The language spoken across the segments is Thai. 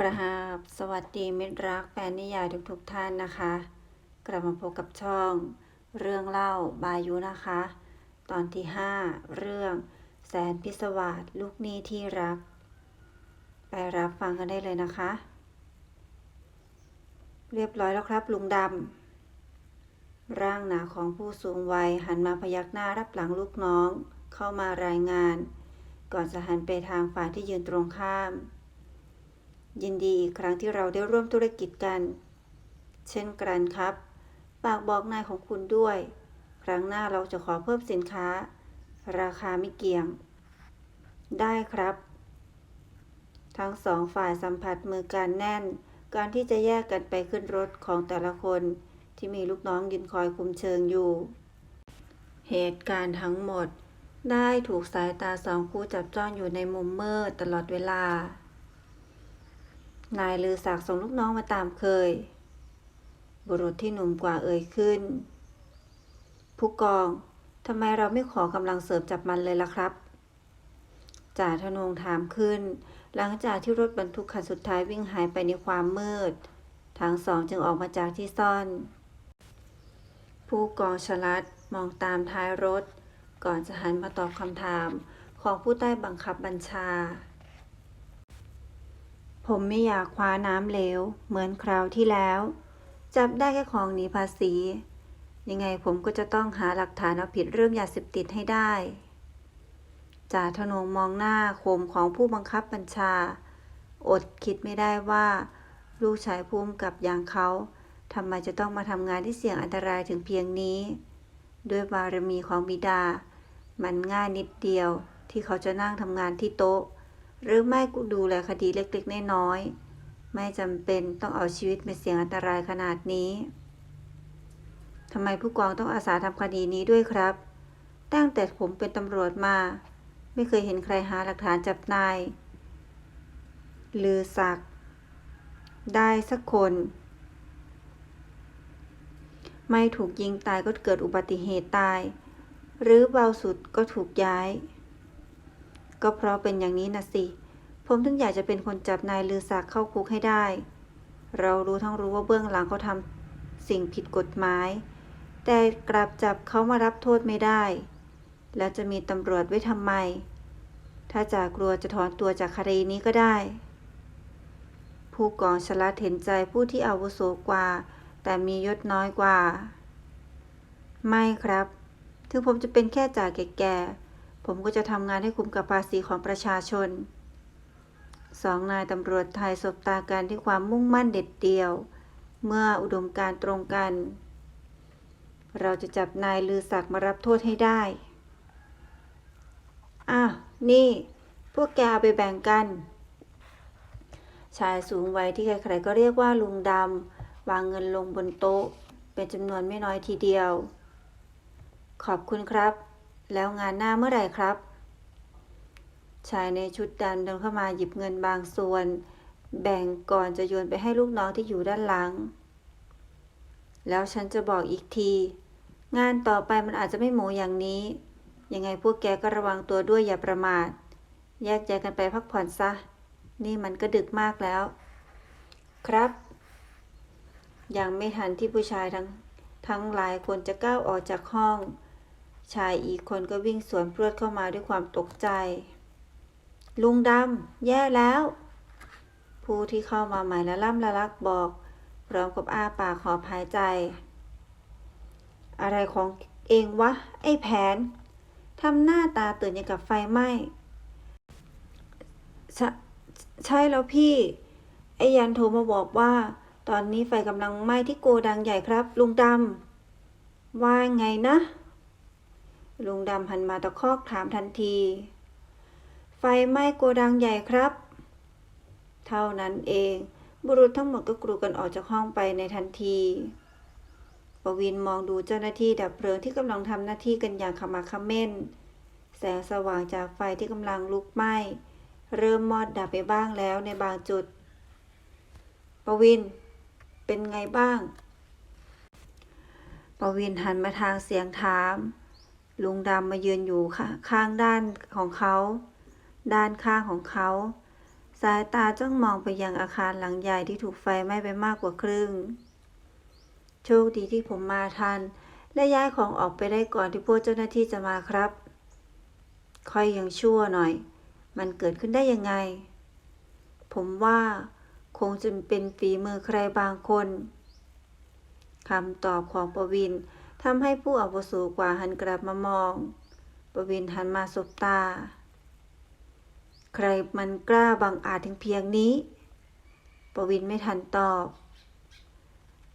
กระหาบสวัสดีมิตรรักแฟนนิยายทุกๆทท่านนะคะ กลับมาพบกับช่อง เรื่องเล่าบายุนะคะ ตอนที่ 5 เรื่อง แสนพิศวาสลูกหนี้ที่รัก ไปรับฟังกันได้เลยนะคะ เรียบร้อยแล้วครับลุงดำร่างหนาของผู้สูงวัยหันมาพยักหน้ารับหลังลูกน้อง เข้ามารายงาน ก่อนจะหันไปทางฝ่ายที่ยืนตรงข้าม ยินดีอีกครั้งที่เราได้ร่วมธุรกิจกัน เช่นกันครับฝากบอกนายของคุณด้วย ครั้งหน้าเราจะขอเพิ่มสินค้า ราคาไม่เกี่ยง ได้ครับ ทั้งสองฝ่ายสัมผัสมือกันแน่น การที่จะแยกกันไปขึ้นรถของแต่ละคนที่มีลูกน้องยืนคอยคุมเชิงอยู่ เหตุการณ์ทั้งหมด ได้ถูกสายตาสองคู่จับจ้องอยู่ในมุมมืดตลอดเวลา นายลือศักดิ์ส่งลูกน้องมาตามเคย บุรุษที่หนุ่มกว่าเอ่ยขึ้น ผู้กองทำไมเราไม่ขอกำลังเสริมจับมันเลยล่ะครับจ่าธนงถามขึ้น หลังจากที่รถบรรทุกคันสุดท้ายวิ่งหายไปในความมืด ทั้งสองจึงออกมาจากที่ซ่อน ผู้กองชลัดมองตามท้ายรถ ก่อนจะหันมาตอบคำถามของผู้ใต้บังคับบัญชา ผมไม่อยากคว้าน้ำเหลว เหมือนคราวที่แล้ว จับได้แค่ของหนีภาษี ยังไงผมก็จะต้องหาหลักฐานเอาผิดเรื่องยาเสพติดให้ได้จ่าธนงมองหน้าคมของผู้บังคับบัญชา อดคิดไม่ได้ว่า ลูกชายภูมิกับอย่างเขาทำไมจะต้องมาทำงานที่เสี่ยงอันตรายถึงเพียงนี้ ด้วยบารมีของบิดา มันง่ายนิดเดียวที่เขาจะนั่งทำงานที่โต๊ะ หรือไม่กูดูแลคดีเล็กๆน้อยๆไม่จำเป็นต้องเอาชีวิตมาเสี่ยงอันตรายขนาดนี้ทำไมผู้กองต้องอาสาทำคดีนี้ด้วยครับ ตั้งแต่ผมเป็นตำรวจมา ไม่เคยเห็นใครหาหลักฐานจับนายลือศักดิ์ได้สักคน ไม่ถูกยิงตายก็เกิดอุบัติเหตุตาย หรือเบาสุดก็ถูกย้าย ก็เพราะเป็นอย่างนี้นะสิ ผมถึงอยากจะเป็นคนจับนายลือศักดิ์เข้าคุกให้ได้ เรารู้ทั้งรู้ว่าเบื้องหลังเขาทำสิ่งผิดกฎหมาย แต่กลับจับเขามารับโทษไม่ได้ แล้วจะมีตำรวจไว้ทำไม ถ้าจากกลัวจะถอนตัวจากคดีนี้ก็ได้ ผู้กองชลัดเห็นใจผู้ที่อาวุโสกว่า แต่มียศน้อยกว่า ไม่ครับ ถึงผมจะเป็นแค่จ่าแก่ๆ ผมก็จะทำงานให้คุ้มกับภาษีของประชาชนสองนายตำรวจไทยสบตากันด้วยความมุ่งมั่นเด็ดเดี่ยว เมื่ออุดมการตรงกัน เราจะจับนายลือศักดิ์มารับโทษให้ได้ อ้าว นี่ พวกแกเอาไปแบ่งกัน ชายสูงวัยที่ใครๆก็เรียกว่าลุงดำ วางเงินลงบนโต๊ะ เป็นจำนวนไม่น้อยทีเดียว ขอบคุณครับ แล้วงานหน้าเมื่อไหร่ครับ ชายในชุดดำเดินเข้ามาหยิบเงินบางส่วน แบ่งก่อนจะโยนไปให้ลูกน้องที่อยู่ด้านหลัง แล้วฉันจะบอกอีกที งานต่อไปมันอาจจะไม่หมูอย่างนี้ ยังไงพวกแกก็ระวังตัวด้วยอย่าประมาท แยกย้ายกันไปพักผ่อนซะ นี่มันก็ดึกมากแล้ว ครับยังไม่ทันที่ผู้ชายทั้งทั้งหลายคนจะก้าวออกจากห้อง ชายอีกคนก็วิ่งสวนพรวดเข้ามาด้วยความตกใจ ลุงดำแย่แล้ว ผู้ที่เข้ามาใหม่และล่ำละลักบอก พร้อมกับอ้าปากขอหายใจ อะไรของเองวะ ไอ้แผนทำหน้าตาตื่นอย่างกับไฟไหม้ใชใช่แล้วพี่ ไอ้ยันโทรมาบอกว่า ตอนนี้ไฟกำลังไหม้ที่โกดังใหญ่ครับ ลุงดำว่าไงนะ ลุงดำหันมาตะคอกถามทันที ไฟไหม้โกดังใหญ่ครับ เท่านั้นเอง บุรุษทั้งหมดก็กรูกันออกจากห้องไปในทันทีปวินมองดูเจ้าหน้าที่ดับเพลิงที่กำลังทำหน้าที่กันอย่างขมักเขม้น แสงสว่างจากไฟที่กำลังลุกไหม้ เริ่มมอดดับไปบ้างแล้วในบางจุดปวิน เป็นไงบ้างปวินหันมาทางเสียงถาม ลุงดำมายืนอยู่ข้างด้านของเขา ด้านข้างของเขา สายตาจ้องมองไปยังอาคารหลังใหญ่ที่ถูกไฟไหม้ไปมากกว่าครึ่ง โชคดีที่ผมมาทัน และย้ายของออกไปได้ก่อนที่พวกเจ้าหน้าที่จะมาครับค่อยยังชั่วหน่อย มันเกิดขึ้นได้ยังไง ผมว่าคงจะเป็นฝีมือใครบางคนคำตอบของประวิน ทำให้ผู้อาวุโสกว่าหันกลับมามอง ประวินหันมาสบตา ใครมันกล้าบังอาจถึงเพียงนี้ ประวินไม่ทันตอบ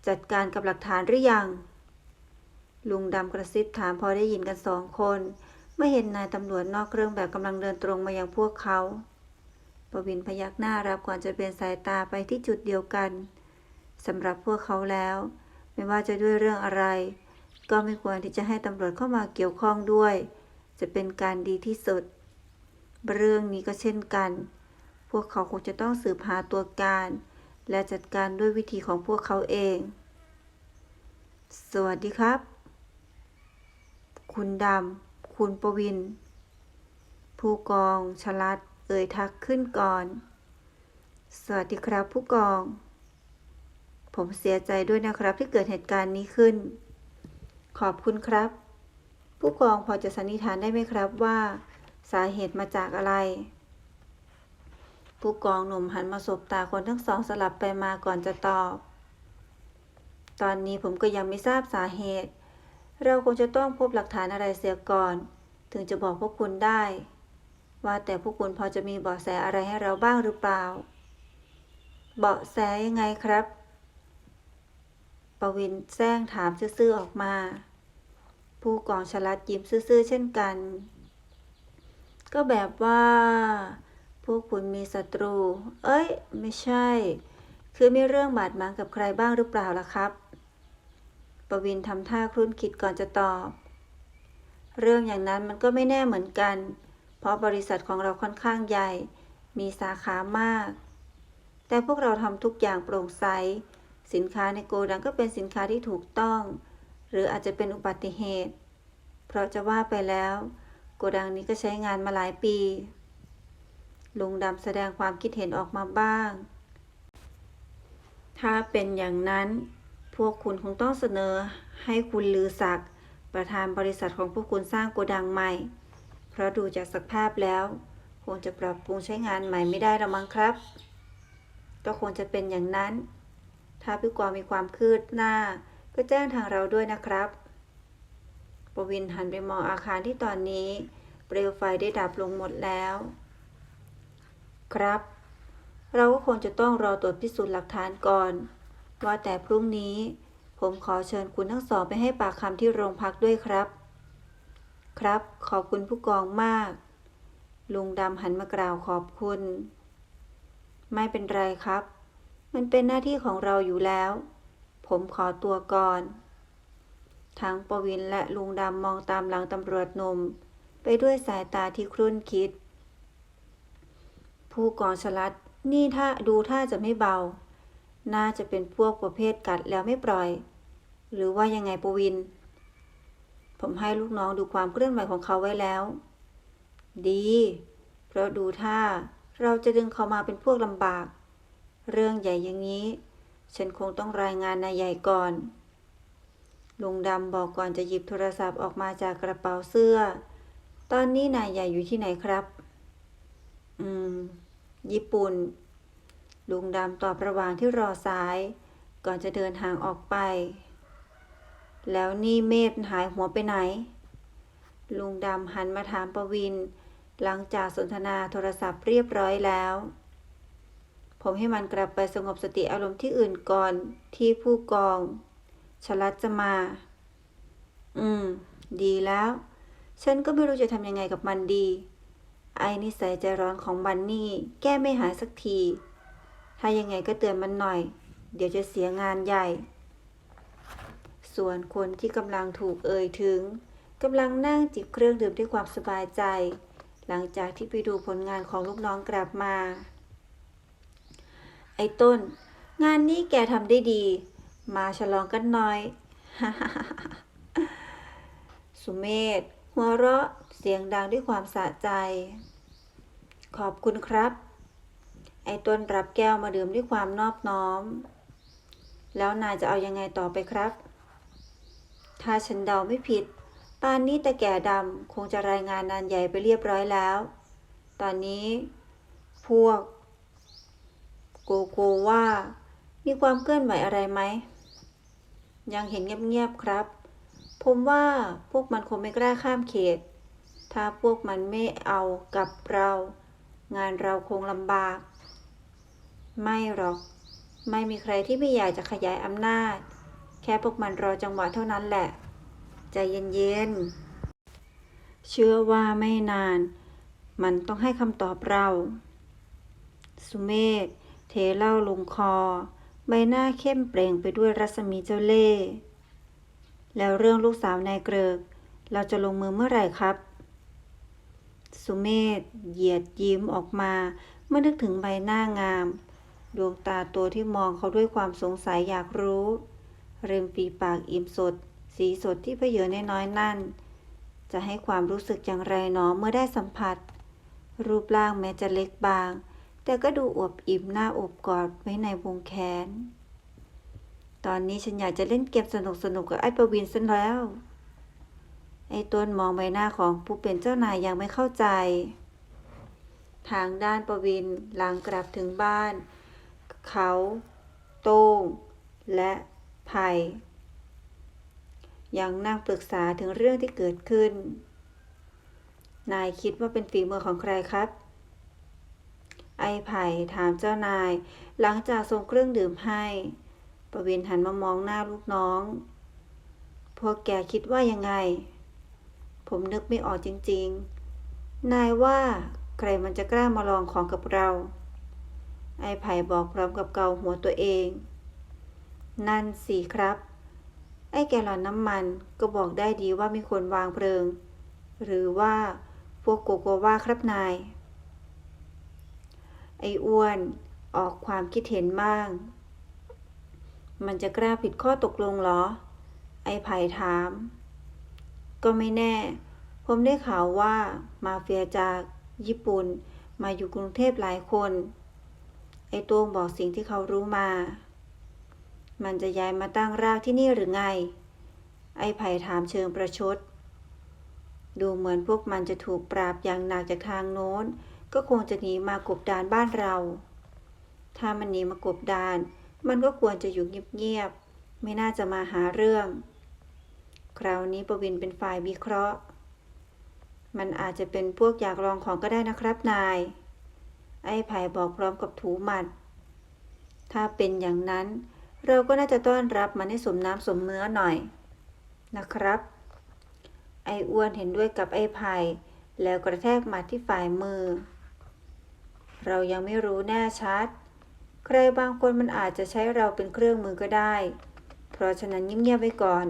จัดการกับหลักฐานหรือยัง ลุงดำกระซิบถามพอได้ยินกันสองคน เมื่อเห็นนายตำรวจนอกเครื่องแบบกำลังเดินตรงมายังพวกเขา ประวินพยักหน้ารับก่อนจะเป็นสายตาไปที่จุดเดียวกันสำหรับพวกเขาแล้ว ไม่ว่าจะด้วยเรื่องอะไร ก็ไม่ควรที่จะให้ตำรวจเข้ามาเกี่ยวข้องด้วย จะเป็นการดีที่สุด เรื่องนี้ก็เช่นกัน พวกเขาคงจะต้องสืบหาตัวการ และจัดการด้วยวิธีของพวกเขาเอง สวัสดีครับ คุณดำ คุณประวิน ผู้กองฉลัด เอ่ยทักขึ้นก่อน สวัสดีครับผู้กอง ผมเสียใจด้วยนะครับที่เกิดเหตุการณ์นี้ขึ้น ขอบคุณครับ ผู้กองพอจะสันนิษฐานได้ไหมครับว่า สาเหตุมาจากอะไร ผู้กองหนุ่มหันมาสบตาคนทั้งสองสลับไปมาก่อนจะตอบ ตอนนี้ผมก็ยังไม่ทราบสาเหตุ เราคงจะต้องพบหลักฐานอะไรเสียก่อน ถึงจะบอกพวกคุณได้ ว่าแต่พวกคุณพอจะมีเบาะแสอะไรให้เราบ้างหรือเปล่า เบาะแสยังไงครับ ปวินแซงถามซื่อๆออกมา ผู้กองฉลัดยิ้มซื่อๆเช่นกัน ก็แบบว่า พวกคุณมีศัตรู เอ้ย ไม่ใช่ คือมีเรื่องบาดหมางกับใครบ้างหรือเปล่าล่ะครับปวินทำท่าครุ่นคิดก่อนจะตอบ เรื่องอย่างนั้นมันก็ไม่แน่เหมือนกัน เพราะบริษัทของเราค่อนข้างใหญ่ มีสาขามาก แต่พวกเราทำทุกอย่างโปร่งใส สินค้าในโกดังก็เป็นสินค้าที่ถูกต้อง หรืออาจจะเป็นอุบัติเหตุ เพราะจะว่าไปแล้ว โกดังนี้ก็ใช้งานมาหลายปี ลุงดำแสดงความคิดเห็นออกมาบ้าง ถ้าเป็นอย่างนั้น พวกคุณคงต้องเสนอให้คุณลือศักดิ์ประธานบริษัทของพวกคุณสร้างโกดังใหม่ เพราะดูจากสภาพแล้ว คงจะปรับปรุงใช้งานใหม่ไม่ได้ละมั้งครับ ก็คงจะเป็นอย่างนั้น ถ้าพี่กวางมีความคืบหน้า ก็แจ้งทางเราด้วยนะครับ ปวินหันไปมองอาคารที่ตอนนี้ เปลวไฟได้ดับลงหมดแล้ว ครับ เราก็คงจะต้องรอตรวจพิสูจน์หลักฐานก่อน ว่าแต่พรุ่งนี้ ผมขอเชิญคุณทั้งสองไปให้ปากคำที่โรงพักด้วยครับ ครับ ขอบคุณผู้กองมาก ลุงดำหันมากล่าวขอบคุณ ไม่เป็นไรครับ มันเป็นหน้าที่ของเราอยู่แล้ว ผมขอตัวก่อน ทั้งปวินและลุงดำมองตามหลังตำรวจหนุ่มไปด้วยสายตาที่ครุ่นคิด ผู้กองฉลัดนี่ถ้าดูท่าจะไม่เบา น่าจะเป็นพวกประเภทกัดแล้วไม่ปล่อย หรือว่ายังไงปวิน ผมให้ลูกน้องดูความเคลื่อนไหวของเขาไว้แล้ว ดี เพราะดูท่าเราจะดึงเขามาเป็นพวกลำบาก เรื่องใหญ่อย่างนี้ ฉันคงต้องรายงานนายใหญ่ก่อน ลุงดำบอกก่อนจะหยิบโทรศัพท์ออกมาจากกระเป๋าเสื้อ ตอนนี้นายใหญ่อยู่ที่ไหนครับ อืม ญี่ปุ่น ลุงดำตอบระหว่างที่รอสาย ก่อนจะเดินทางออกไป แล้วนี่เมธหายหัวไปไหน ลุงดำหันมาถามประวิน หลังจากสนทนาโทรศัพท์เรียบร้อยแล้ว ผมให้มันกลับไปสงบสติอารมณ์ที่อื่นก่อนที่ผู้กองฉลัดจะมา อืม ดีแล้ว ฉันก็ไม่รู้จะทำยังไงกับมันดี ไอ้นิสัยใจร้อนของบันนี่ แก้ไม่หายสักที ถ้ายังไงก็เตือนมันหน่อย เดี๋ยวจะเสียงานใหญ่ ส่วนคนที่กำลังถูกเอ่ยถึงกำลังนั่งจิบเครื่องดื่มด้วยความสบายใจ หลังจากที่ไปดูผลงานของลูกน้องกลับมา ไอ้ต้น งานนี้แกทำได้ดี มาฉลองกันหน่อย สุเมธหัวเราะเสียงดังด้วยความสะใจ ขอบคุณครับ ไอ้ต้นรับแก้วมาดื่มด้วยความนอบน้อม แล้วนายจะเอายังไงต่อไปครับ ถ้าฉันเดาไม่ผิดป่านนี้ตาแก่ดำคงจะรายงานนานใหญ่ไปเรียบร้อยแล้ว ตอนนี้ พวก โกโกว่า มีความเคลื่อนไหวอะไรไหม ยังเห็นเงียบๆครับ ผมว่าพวกมันคงไม่กล้าข้ามเขต ถ้าพวกมันไม่เอากับเรา งานเราคงลำบาก ไม่หรอก ไม่มีใครที่ไม่อยากจะขยายอำนาจ แค่พวกมันรอจังหวะเท่านั้นแหละ ใจเย็นๆ เชื่อว่าไม่นาน มันต้องให้คำตอบเรา สุเมธ เทเหล้าลงคอ ใบหน้าเข้มเปล่งไปด้วยรัศมีเจ้าเล่ห์แล้วเรื่องลูกสาวนายเกริก เราจะลงมือเมื่อไหร่ครับ สุเมธเหยียดยิ้มออกมาเมื่อนึกถึงใบหน้างาม ดวงตาตัวที่มองเขาด้วยความสงสัยอยากรู้ริมฝีปากอิ่มสด สีสดที่เพเยอน้อยๆนั่น จะให้ความรู้สึกอย่างไรหนอเมื่อได้สัมผัส รูปร่างแม้จะเล็กบาง แต่ก็ดูอวบอิ่มหน้าอบกอดไว้ในวงแขน ตอนนี้ฉันอยากจะเล่นเกมสนุกๆกับไอ้ประวินซะแล้ว ไอ้ต้นมองใบหน้าของผู้เป็นเจ้านายยังไม่เข้าใจ ทางด้านประวินหลังกลับถึงบ้าน เขา โต้ง และไผ่ยังนั่งปรึกษาถึงเรื่องที่เกิดขึ้น นายคิดว่าเป็นฝีมือของใครครับ ไอ้ไผ่ถามเจ้านาย หลังจากส่งเครื่องดื่มให้ ประวินหันมามองหน้าลูกน้อง พวกแกคิดว่ายังไง ผมนึกไม่ออกจริง ๆ นายว่าใครมันจะกล้ามาลองของกับเรา ไอ้ไผ่บอกพร้อมกับเกาหัวตัวเอง นั่นสิครับ ไอ้แกลลอนน้ำมันก็บอกได้ดีว่ามีคนวางเพลิง หรือว่าพวกโกโกว่าครับนาย ไอ้อ้วนออกความคิดเห็นบ้าง มันจะกล้าผิดข้อตกลงเหรอ ไอ้ไผ่ถาม ก็ไม่แน่ ผมได้ข่าวว่ามาเฟียจากญี่ปุ่นมาอยู่กรุงเทพหลายคน ไอ้ต้งบอกสิ่งที่เขารู้มา มันจะย้ายมาตั้งรากที่นี่หรือไง ไอ้ไผ่ถามเชิงประชด ดูเหมือนพวกมันจะถูกปราบอย่างหนักจากทางโน้น ก็คงจะหนีมากบดานบ้านเรา ถ้ามันหนีมากบดาน มันก็ควรจะอยู่เงียบๆ ไม่น่าจะมาหาเรื่อง คราวนี้ประวินเป็นฝ่ายวิเคราะห์ มันอาจจะเป็นพวกอยากลองของก็ได้นะครับนาย ไอ้ไผ่บอกพร้อมกับถูหมัด ถ้าเป็นอย่างนั้น เราก็น่าจะต้อนรับมันให้สมน้ำสมเนื้อหน่อย นะครับ ไอ้อ้วนเห็นด้วยกับไอ้ไผ่แล้วกระแทกหมัดที่ฝ่ายมือ เรายังไม่รู้แน่ชัด ใครบางคนมันอาจจะใช้เราเป็นเครื่องมือก็ได้ เพราะฉะนั้นเงียบๆไว้ก่อน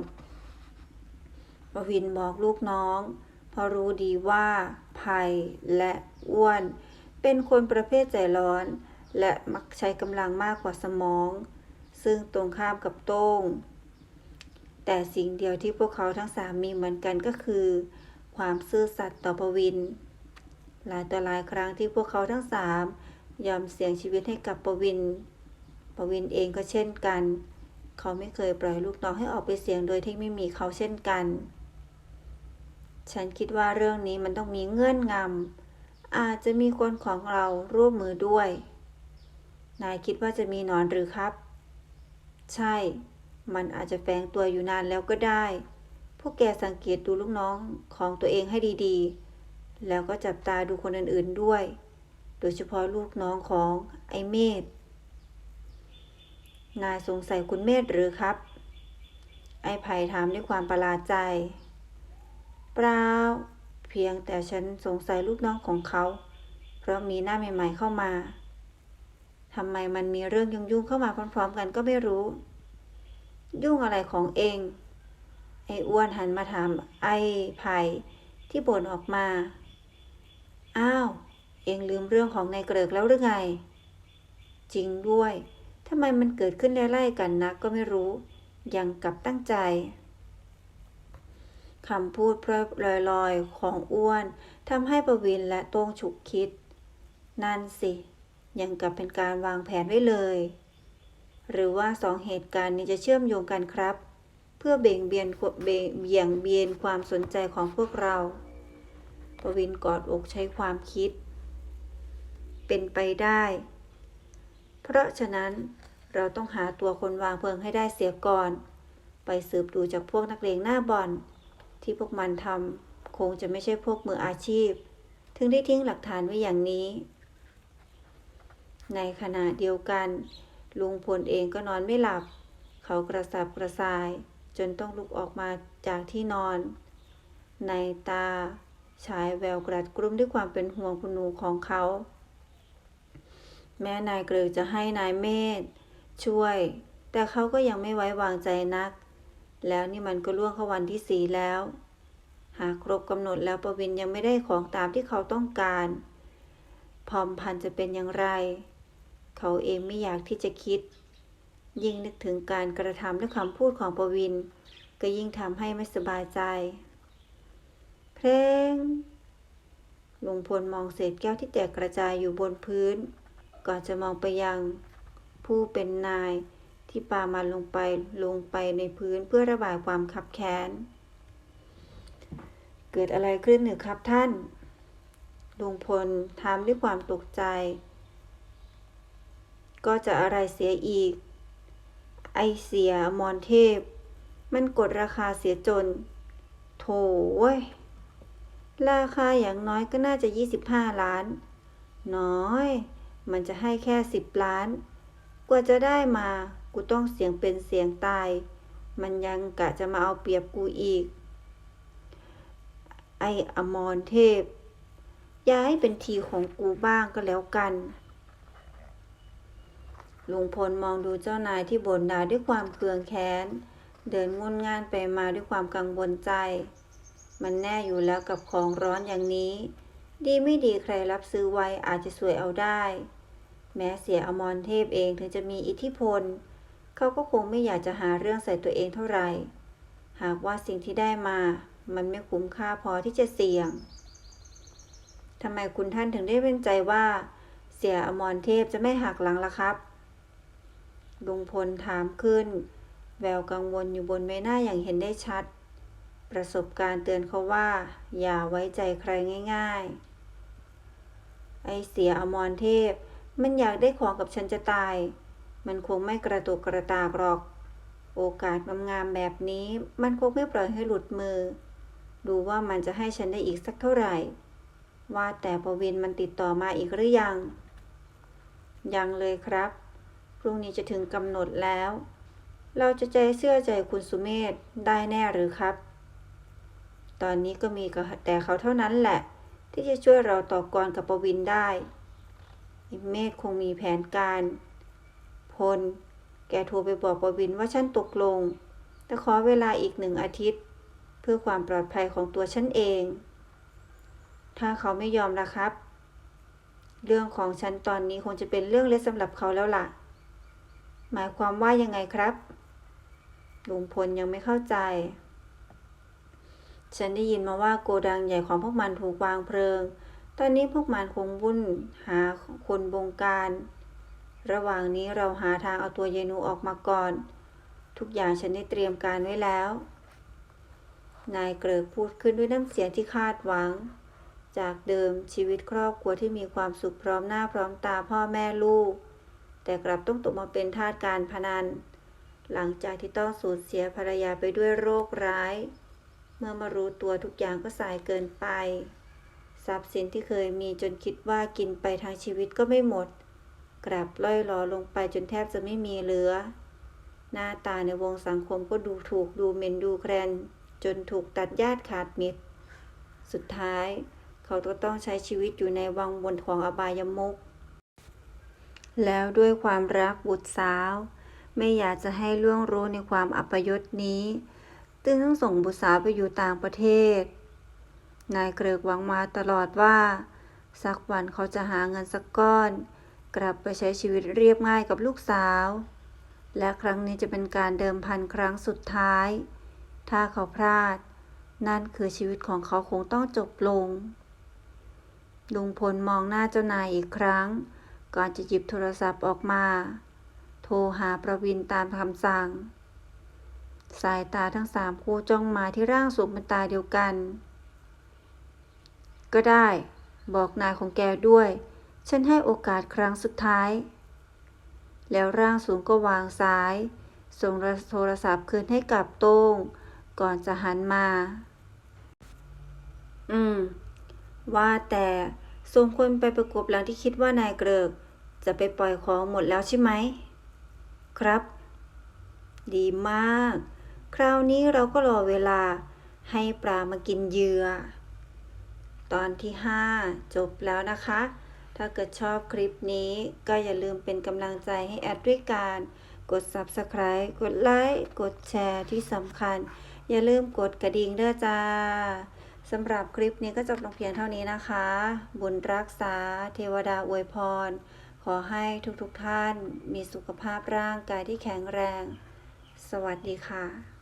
ปวินบอกลูกน้อง เพราะรู้ดีว่าไผ่และอ้วน เป็นคนประเภทใจร้อน และมักใช้กำลังมากกว่าสมอง ซึ่งตรงข้ามกับโต้ง แต่สิ่งเดียวที่พวกเขาทั้งสามมีเหมือนกันก็คือ ความซื่อสัตย์ต่อปวิน หลายต่อหลายครั้งที่พวกเขาทั้งสามยอมเสี่ยงชีวิตให้กับประวิน ประวินเองก็เช่นกัน เขาไม่เคยปล่อยลูกน้องให้ออกไปเสี่ยงโดยที่ไม่มีเขาเช่นกัน ฉันคิดว่าเรื่องนี้มันต้องมีเงื่อนงำ อาจจะมีคนของเราร่วมมือด้วย นายคิดว่าจะมีหนอนหรือครับ ใช่ มันอาจจะแฝงตัวอยู่นานแล้วก็ได้ พวกแกสังเกตดูลูกน้องของตัวเองให้ดีๆ แล้วก็จับตาดูคนอื่นๆด้วย โดยเฉพาะลูกน้องของไอเมธนายสงสัยคุณเมธหรือครับ ไอไผ่ถามด้วยความประหลาดใจ เปล่า เพียงแต่ฉันสงสัยลูกน้องของเขา เพราะมีหน้าใหม่ ๆเข้ามาทำไมมันมีเรื่องยุ่งๆเข้ามาพร้อม ๆ กันก็ไม่รู้ ยุ่งอะไรของเอง ไอ้อ้วนหันมาถามไอ้ไผ่ที่บ่นออกมา อ้าว เองลืมเรื่องของนายเกริกแล้วหรือไง จริงด้วยทำไมมันเกิดขึ้นไล่ๆกันนักก็ไม่รู้ ยังกับตั้งใจคำพูดเพลอยๆของอ้วนทำให้ประวินและโต้งฉุกคิด นั่นสิ ยังกับเป็นการวางแผนไว้เลย หรือว่าสองเหตุการณ์นี้จะเชื่อมโยงกันครับ เพื่อเบ่งเบียนเบ่งเบี่ยงเบียนความสนใจของพวกเรา ปวินกอดอกใช้ความคิด เป็นไปได้ เพราะฉะนั้นเราต้องหาตัวคนวางเพลิงให้ได้เสียก่อน ไปสืบดูจากพวกนักเลงหน้าบ่อน ที่พวกมันทำคงจะไม่ใช่พวกมืออาชีพ ถึงได้ทิ้งหลักฐานไว้อย่างนี้ ในขณะเดียวกัน ลุงพลเองก็นอนไม่หลับ เขากระสับกระส่าย จนต้องลุกออกมาจากที่นอน ในตา ฉายแววกรัดกลุ้มด้วยความเป็นห่วงคุณหนูของเขา แม้นายเกลือจะให้นายเมธช่วย แต่เขาก็ยังไม่ไว้วางใจนัก แล้วนี่มันก็ล่วงเข้าวันที่สี่แล้ว หากครบกำหนดแล้วประวินยังไม่ได้ของตามที่เขาต้องการพรอมพันจะเป็นอย่างไร เขาเองไม่อยากที่จะคิด ยิ่งนึกถึงการกระทำและคำพูดของประวิน ก็ยิ่งทำให้ไม่สบายใจ เพลงลุงพลมองเศษแก้วที่แตกกระจายอยู่บนพื้น ก่อนจะมองไปยังผู้เป็นนายที่ปามันลงไปลงไปในพื้นเพื่อระบายความขับแค้น เกิดอะไรขึ้นหรือครับท่าน ลุงพลถามด้วยความตกใจ ก็จะอะไรเสียอีก ไอเสียมอนเทพ มันกดราคาเสียจน โถเว้ย ราคาอย่างน้อยก็น่าจะ 25 ล้าน น้อย มันจะให้แค่ 10 ล้าน กว่าจะได้มา กูต้องเสียงเป็นเสียงตาย มันยังกะจะมาเอาเปรียบกูอีก ไออมรเทพ ย้ายเป็นทีของกูบ้างก็แล้วกัน ลุงพลมองดูเจ้านายที่บ่นด่าด้วยความเคืองแค้น เดินงุนงานไปมาด้วยความกังวลใจ มันแน่อยู่แล้วกับของร้อนอย่างนี้ ดีไม่ดีใครรับซื้อไว้อาจจะสวยเอาได้ แม้เสียอมรเทพเองถึงจะมีอิทธิพล เขาก็คงไม่อยากจะหาเรื่องใส่ตัวเองเท่าไหร่ หากว่าสิ่งที่ได้มา มันไม่คุ้มค่าพอที่จะเสี่ยงทำไมคุณท่านถึงได้เป็นใจว่า เสียอมรเทพจะไม่หักหลังล่ะครับ ลุงพลถามขึ้น แววกังวลอยู่บนใบหน้าอย่างเห็นได้ชัด ประสบการณ์เตือนเขาว่า อย่าไว้ใจใครง่าย ๆ ไอเสียอมรเทพ มันอยากได้ของกับฉันจะตาย มันคงไม่กระตุกกระตากหรอก โอกาสงามๆแบบนี้ มันคงไม่ปล่อยให้หลุดมือ ดูว่ามันจะให้ฉันได้อีกสักเท่าไหร่ ว่าแต่ประวินมันติดต่อมาอีกหรือยัง ยังเลยครับ พรุ่งนี้จะถึงกำหนดแล้วเราจะใจเชื่อใจคุณสุเมธได้แน่หรือครับ ตอนนี้ก็มีแต่เขาเท่านั้นแหละ ที่จะช่วยเราต่อกรกับประวินได้ อิเมธคงมีแผนการ พล แกโทรไปบอกประวินว่าฉันตกลง แต่ขอเวลาอีกหนึ่งอาทิตย์ เพื่อความปลอดภัยของตัวฉันเอง ถ้าเขาไม่ยอมละครับ เรื่องของฉันตอนนี้คงจะเป็นเรื่องเล็กสำหรับเขาแล้วล่ะ หมายความว่ายังไงครับลุงพลยังไม่เข้าใจ ฉันได้ยินมาว่าโกดังใหญ่ของพวกมันถูกวางเพลิง ตอนนี้พวกมันคงวุ่นหาคนบงการ ระหว่างนี้เราหาทางเอาตัวเยนูออกมาก่อน ทุกอย่างฉันได้เตรียมการไว้แล้ว นายเกริกพูดขึ้นด้วยน้ำเสียงที่คาดหวัง จากเดิมชีวิตครอบครัวที่มีความสุขพร้อมหน้าพร้อมตาพ่อแม่ลูก แต่กลับต้องตกมาเป็นทาสการพนัน หลังจากที่ต้องสูญเสียภรรยาไปด้วยโรคร้าย มื่อมารู้ตัวทุกอย่างก็สายเกินไป ทรัพย์สินที่เคยมีจนคิดว่ากินไปทางชีวิตก็ไม่หมด กลับล่อยหลอลงไปจนแทบจะไม่มีเหลือ หน้าตาในวงสังคมก็ดูถูกดูเหม็นดูแคลนจนถูกตัดญาติขาดมิตร สุดท้ายเขาก็ต้องใช้ชีวิตอยู่ในวังวนของอบายมุก แล้วด้วยความรักบุตรสาว ไม่อยากจะให้ล่วงรู้ในความอัปยศนี้ จึงต้งส่งบุตรสาวไปอยู่ต่างประเทศ นายเกริกหวังมาตลอดว่า สักวันเขาจะหาเงินสักก้อน กลับไปใช้ชีวิตเรียบง่ายกับลูกสาว และครั้งนี้จะเป็นการเดิมพันครั้งสุดท้าย ถ้าเขาพลาด นั่นคือชีวิตของเขาคงต้องจบลง ลุงพลมองหน้าเจ้านายอีกครั้ง ก่อนจะหยิบโทรศัพท์ออกมา โทรหาประวินตามคำสั่ง สายตาทั้งสามคู่จ้องมาที่ร่างสูงเป็นตาเดียวกัน ก็ได้ บอกนายของแกด้วย ฉันให้โอกาสครั้งสุดท้าย แล้วร่างสูงก็วางสาย ส่งโทรศัพท์คืนให้กับโต้ง ก่อนจะหันมา อืม ว่าแต่ส่งคนไปประกบหลังที่คิดว่านายเกริก จะไปปล่อยของหมดแล้วใช่ไหม ครับ ดีมาก คราวนี้เราก็รอเวลาให้ปลามากินเหยื่อ ตอนที่ 5 จบแล้วนะคะ ถ้าเกิดชอบคลิปนี้ก็อย่าลืมเป็นกำลังใจให้แอดด้วยการกด Subscribe กดไลค์ กดแชร์ที่สำคัญ อย่าลืมกดกระดิ่งด้วยจ้าสำหรับคลิปนี้ก็จบลงเพียงเท่านี้นะคะ บุญรักษา เทวดาอวยพร ขอให้ทุกๆทท่านมีสุขภาพร่างกายที่แข็งแรง สวัสดีค่ะ